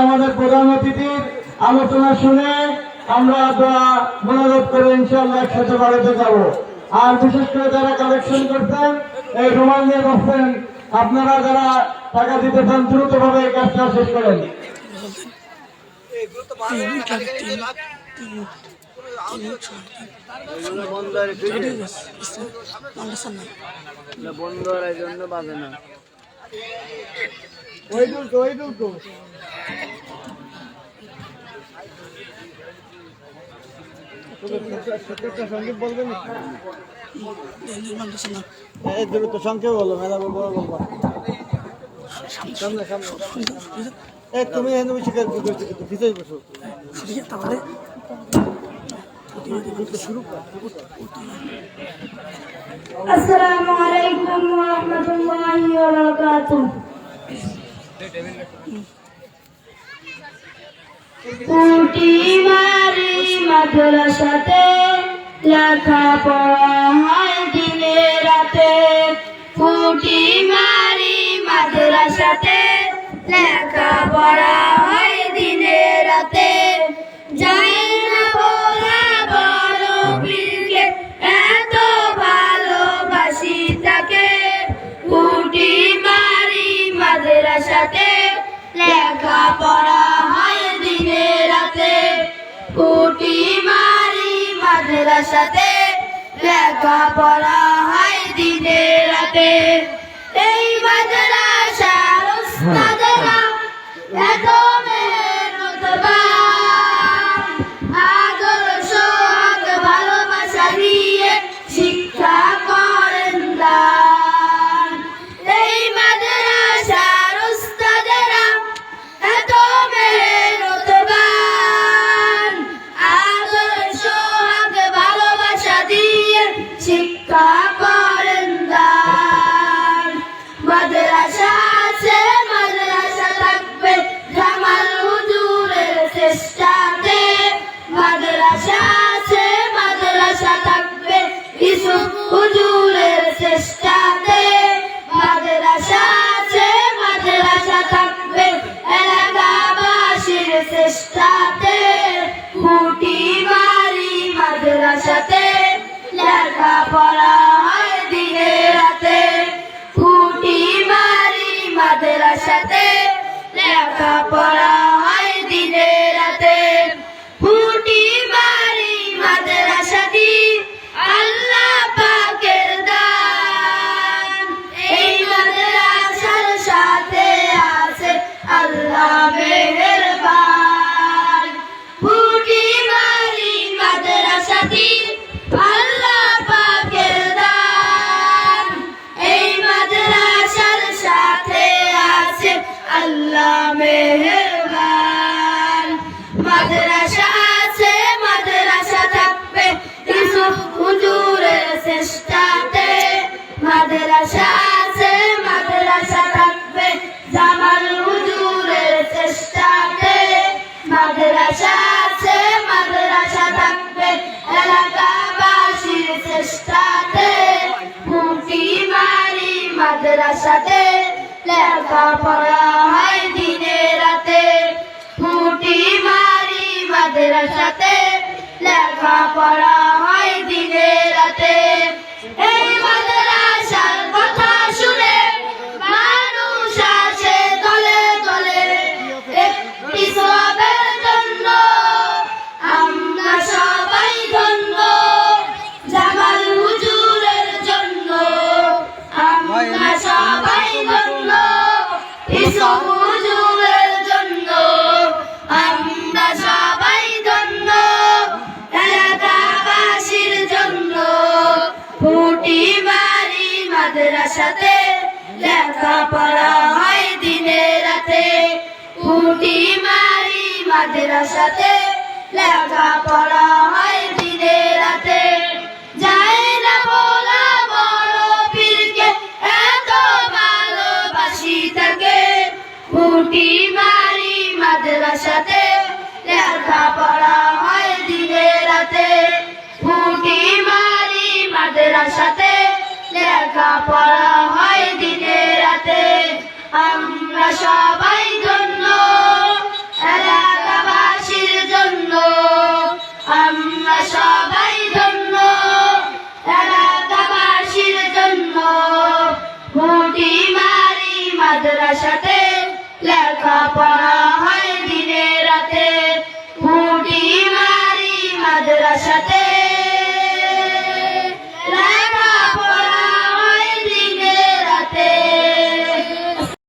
আমাদের প্রধান অতিথির আলোচনা শুনে আমরা দোয়া মোনাজাত করে ইনশাআল্লাহ একসাথে বাড়িতে যাব আর বিশেষ করে যারা কালেকশন করতেন এই আপনারা যারা টাকা দিতে চান দ্রুত ভাবে কাজটা শেষ করেন বন্ধ এই জন্য বাজে না ওই দুটো ওই দুটো সঙ্গীত বলবেন এই দ্রুত সংক্ষেপ বলো মেলা বলবো বলবো সামনে সামনে এই তুমি এখানে বসে কাজ করছো কিন্তু ভিতরে বসো السلام عليكم ورحمة الله وبركاته পুটি মারি মাদ্রাসাতে লেখা পড়া হয় দিনে রাতে। ফুটি মারি মাদ্রাসাতে লেখা পড়া হয় দিনে রাতে। মাদ্রাসাতে লেখা পড়া হয় দিনে রাতে। এই মাদ্রাসার হুজুরের চেষ্টাতে মাদ্রাসা আছে মাদ্রাসা থাকবে। এলাকাবাসীর চেষ্টাতে ফুটি মারি মাদ্রাসাতে। লেখাপড়া হয় দিনে রাতে। ফুটি মারি মাদ্রাসাতে। লেখাপড়া হয় দিনে রাতে। মেহেরবান। মাদ্রাসা আছে, মাদ্রাসা থাকবে। ইউসুফ হুজুরের চেষ্টাতে। মাদ্রাসা আছে, মাদ্রাসা থাকবে। জামাল হুজুরের চেষ্টাতে। মাদ্রাসা আছে, মাদ্রাসা থাকবে। এলাকাবাসীর চেষ্টাতে। মাদ্রাসাতে লেখাপড়া হয় মাদ্রাসাতে লেখাপড়া হয় দিনে রাতে। লেখাপড়া হয় দিনে রাতে। ফুটি মারি মাদ্রাসাতে লেখাপড়া হয় দিনে রাতে। যায় না বলা বড় পীরকে, এত ভালোবাসি তাকে। ফুটি মারি মাদ্রাসাতে লেখাপড়া হয় দিনে রাতে। ফুটি মারি মাদ্রাসাতে লেখাপড়া হয় দিনে রাতে আমরা সবাই